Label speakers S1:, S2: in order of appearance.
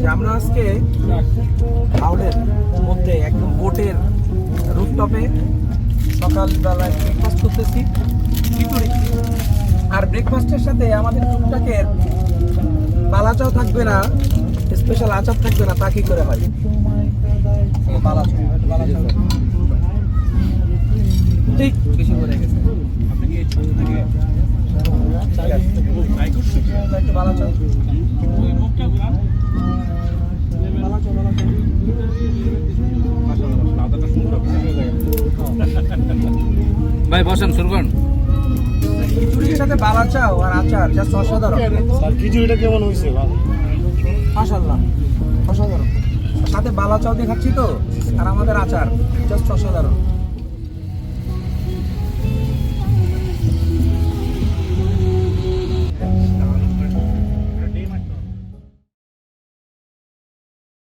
S1: যে আমরা আজকে হাওড়ের মধ্যে একদম বোটের রুফটপে সকালবেলায় ব্রেকফাস্ট করতেছি। খিচুড়ি আর ব্রেকফাস্টের সাথে আমাদের টুকটাকের বালাচাও থাকবে না স্পেশাল আচার থাকবে না তা কি করে হয়। ঠিক। বেশি করে গেছে।
S2: আপনি কি ছোট থেকে
S1: একটু বালাচাও।
S3: ভাই বসেন শুরু করুন।
S1: খিচুড়ির সাথে বালাচাও আর আচার যা অসাধারণ।
S4: স্যার খিচুড়িটা কেমন হয়েছে
S1: মাশাল্লাহ অসাধারণ। সাথে বালা চাও দেখাচ্ছি তো আর আমাদের আচার জাস্ট অসাধারণ।